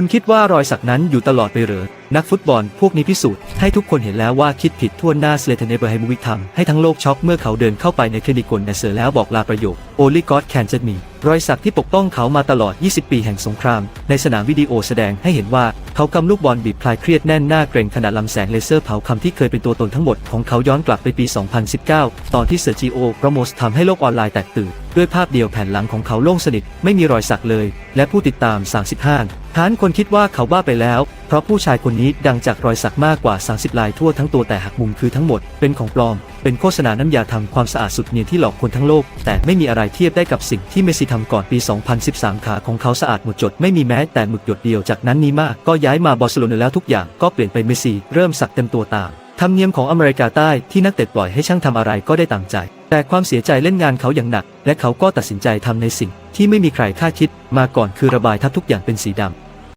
คุณคิดว่ารอยสักนั้นอยู่ตลอดไปหรือ นักฟุตบอลพวกนี้พิสูจน์ให้ทุกคนเห็นแล้วว่าคิดผิดทั่วหน้าสเลตันเอเบอร์ไฮมูวิกทำให้ทั้งโลกช็อกเมื่อเขาเดินเข้าไปในคลินิกกลเนเซอร์แล้วบอกลาประโยค Only God can judge me รอยสักที่ปกป้องเขามาตลอด 20 ปีแห่งสงคราม ในสนามวิดีโอแสดงให้เห็นว่าเขากำลูกบอลบีบพลายเครียดแน่นหน้าเกรงขณะลำแสงเลเซอร์เผาคำที่เคยเป็นตัวตนทั้งหมดของเขาย้อนกลับไปปี 2019 ตอนที่เซอร์จิโอโรโมสทำให้โลกออนไลน์แตกตื่นด้วยภาพเดียวแผ่นหลังของเขาโล่งสนิทไม่มีรอยสักเลย และผู้ติดตาม 35 ฐานคนคิดว่าเขาบ้าไปแล้ว เพราะผู้ชายคนนี้ดังจากรอยสักมากกว่า 30 ลายทั่วทั้งตัวแต่หักมุมคือทั้งหมด เป็นของปลอม เป็นโฆษณาน้ำยาทำความสะอาดสุดเนียนที่หลอกคนทั้งโลก แต่ไม่มีอะไรเทียบได้กับสิ่งที่เมสซี่ทำก่อนปี 2013 ขาของเขาสะอาดหมดจดไม่มีแม้แต่หมึกหยดเดียวจากนั้นนีมาก็ย้ายมาบาร์เซโลนาแล้วทุกอย่างก็เปลี่ยนไปเมสซี่เริ่มสักเต็มตัวตามธรรมเนียมของอเมริกาใต้ที่นักเตะปล่อยให้ช่างทำอะไรก็ได้ตามใจ แต่ความเสียใจเล่นงานเขาอย่างหนัก และเขาก็ตัดสินใจทำในสิ่งที่ไม่มีใครคาดคิด มาก่อนคือระบายทับทุกอย่างเป็นสีดำ